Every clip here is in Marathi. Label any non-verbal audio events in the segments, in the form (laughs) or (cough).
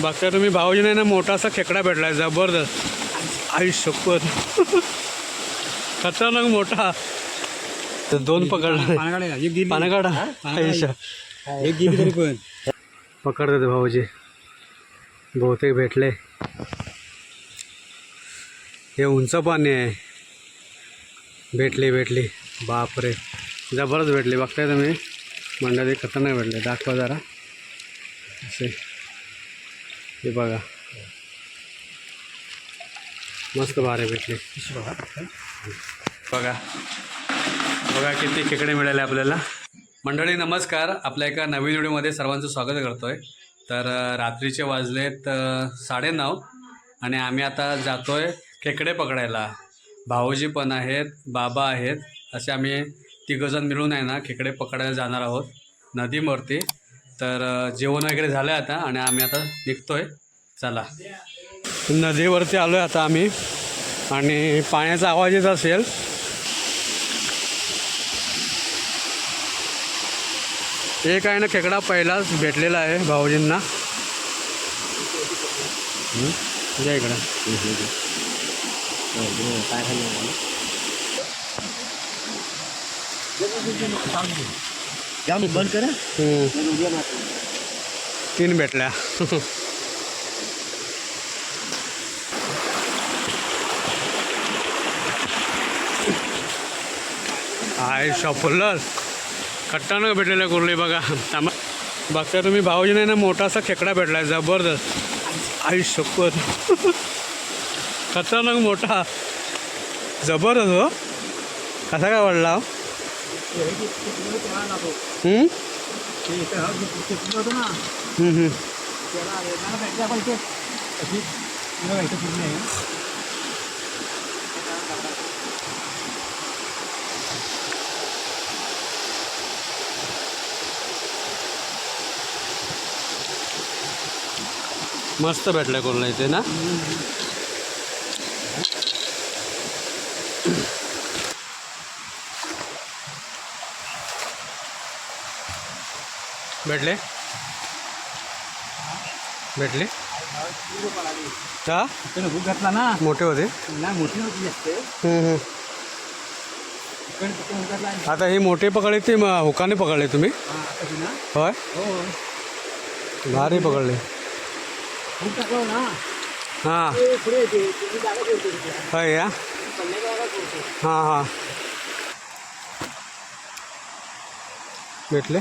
बघता तुम्ही भाऊजीने ना मोठा असा खेकडा भेटलाय जबरदस्त. आई शपथ. खतरनाक मोठा. तर दोन पकडला. पानं काढा आयुष्य. एक गेली तरी पण. पकडतात भाऊजी. बहुतेक भेटले. हे उंच पाणी आहे. भेटली भेटली. बापरे. जबरदस्त भेटली. बघताय तुम्ही. मंडळी खतरनाक भेटले. दाखवा जरा. असे. हे बघा. मस्त बारे भेटले. बघा. बघा किती खेकडे मिळाले आपल्याला. मंडळी नमस्कार. आपल्या एका नवीन व्हिडिओमध्ये सर्वांचं स्वागत करतो आहे तर रात्रीचे वाजलेत साडेनऊ आणि आम्ही आता जातो आहे खेकडे पकडायला. भाऊजी पण आहेत बाबा आहेत. असे आम्ही तिघंजण मिळून आहे ना खेकडे पकडायला जाणार आहोत नदीवरती. तर जेवण वगैरे झालं आहे आता आणि आम्ही आता निघतो आहे चला नदीवरती आलो आहे आता आम्ही. आणि पाण्याचा आवाज येत असेल. एक आहे ना खेकडा पहिलाच भेटलेला आहे भाऊजींना. हं? या इकडं बंद करा. तीन भेटल्या. आय शॉपलर कट्टानं भेटलेलं कुर्ली बघा. थांबा. बघता तुम्ही भाऊजीने ना मोठा असा खेकडा आहे जबरदस्त. आई शपथ खतरनाक मोठा. जबरदस्त हो. कसा काय वाढला हो? मस्त भेटलं हं, हं. मस्त भेटलं कोणाला इथे ना भेटले? भेटले? का? भूक घातला ना. मोठे होते? नाही मोठी जास्त. आणि- आता ही मोठे पकडले ते म- हुकाने पकडले तुम्ही? हा, होय? हो. भारी पकडले. हां. होय या. हां हां. भेटले?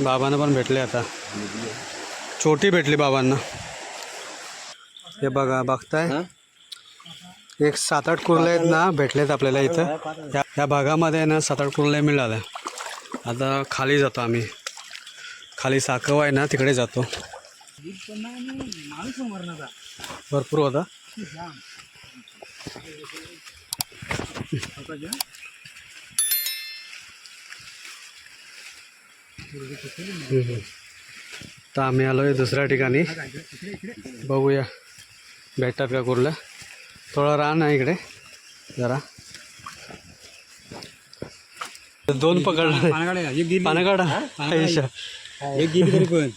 बाबांना पण भेटले आता. छोटी भेटली बाबांना. हे बघा बघताय? एक सात आठ कुर्ले आहेत ना भेटलेत आपल्याला इथं. या भागामध्ये ना सात आठ कुर्ले मिळाल्या आता खाली जातो आम्ही. खाली साकव आहे ना तिकडे जातो. भरपूर होता. तर आम्ही आलो आहे दुसऱ्या ठिकाणी. बघूया. भेटतात का कुर्ल्या? थोडा रान आहे इकडे. जरा. दोन पकडले. पाण्याकडे एक गेली पानं काढा आयुष्य एक गेली तरी पण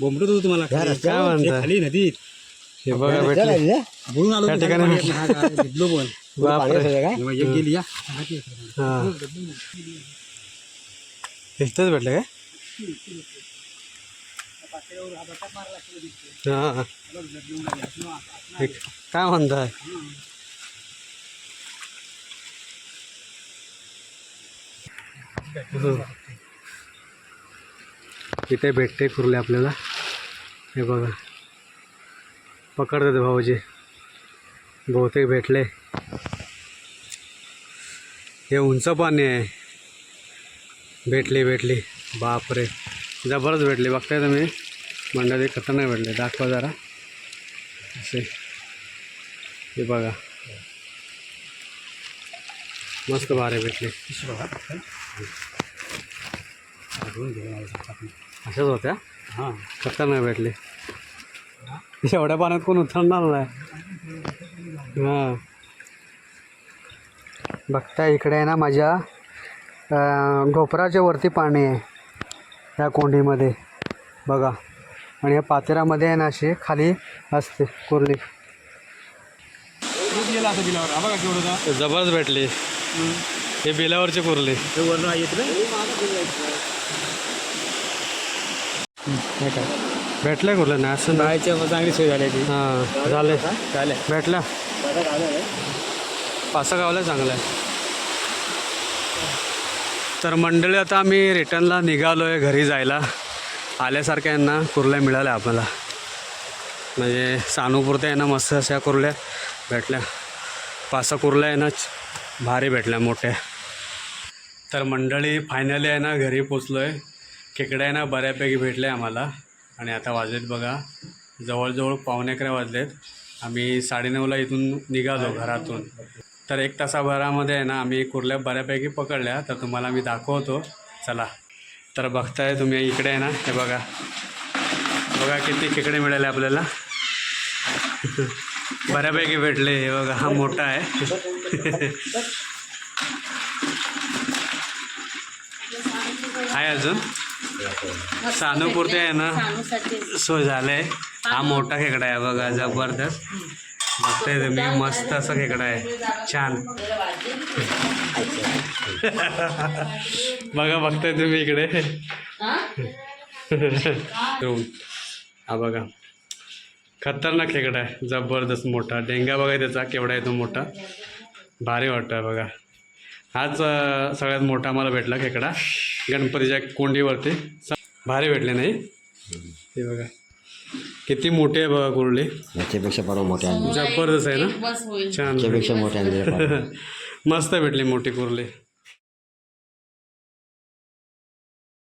बोंबडत होतो तुम्हाला काय म्हणता खाली नदीत. हे बघा भेटले. बोलून आलो त्या मी ठिकाणी खाली काय, भेटलो पण. बापरे. तेव्हा एक गेली या. इथंच भेटलं काय? हां. काय म्हणताय? इथे भेटते कुर्ले आपल्याला. हे बघा. पकडतात भाऊजी. बहुतेक भेटले. हे उंच पाणी आहे. भेटली भेटली बापरे ज़बरदस्त भेटली बघताय तुम्ही. मंडळी खतरनाक भेटले दाखवा जरा. असे हे बघा. मस्त भारे भेटले अशाच होत्या? हाँ. खतरनाक भेटले एवढ्या पाण्यात कोण उतरणार नाही. हाँ. बघता इकडे आहे ना माझ्या ढोपराच्या वरती पाणी आहे ह्या कोंडीमध्ये. बघा. आणि या पातेऱ्यामध्ये आहे ना अशी खाली असते कुर्ली. हा जबरदस्त भेटली. हे बिलावरची कुर्ली. हे काय? भेटलं कुर्लं नाही? असं नाही. राहायच्या चांगली सोय झाली ती. हां झाले. भेटला पासा गावला चांगला आहे. तर मंडळी आता आम्ही रिटर्नला निघालो आहे घरी जायला. आल्यासारख्या यांना कुर्ल्या मिळाल्या आपल्याला म्हणजे सानूपुरत्या यांना मस्त अशा कुर्ल्या भेटल्या. पासा कुर्ल्या आहे ना भारी भेटल्या मोठ्या. तर मंडळी फायनली आहे ना घरी पोचलो आहे खेकड्या आहे ना बऱ्यापैकी भेटल्या आम्हाला. आणि आता वाजलेत बघा. जवळजवळ पावणे अकरा वाजलेत. आम्ही साडेनऊला इथून निघालो घरातून. तर एक तासाभरामध्ये आहे ना आम्ही कुर्ल्या बऱ्यापैकी पकडल्या. तर तुम्हाला मी दाखवतो. चला. तर बघताय तुम्ही इकडे आहे ना हे बघा. बघा किती खेकडे मिळाले आपल्याला. (laughs) बऱ्यापैकी भेटले हे बघा हा मोठा आहे. (laughs) आहे अजून? सानूपुरते आहे ना सो झालंय. हा मोठा खेकडा आहे बघा जबरदस्त. बघताय तुम्ही मस्त असा खेकडा आहे. छान. बघा बघताय तुम्ही इकडे. हा बघा. खतरनाक खेकडा आहे. जबरदस्त मोठा. डेंगा बघा त्याचा केवढा आहे तो मोठा. भारी वाटतं आहे बघा. हाच सगळ्यात मोठा मला भेटला खेकडा. गणपतीच्या कोंडीवरती. भारी भेटले नाही? हे बघा. किती मोठी आहे बघा कुर्ली? याच्यापेक्षा परवा मोठे आणले. जबरदस्त आहे ना? बस होईल. छान. याच्यापेक्षा मोठे आणले. (laughs) मस्त भेटली मोठी कुर्ली.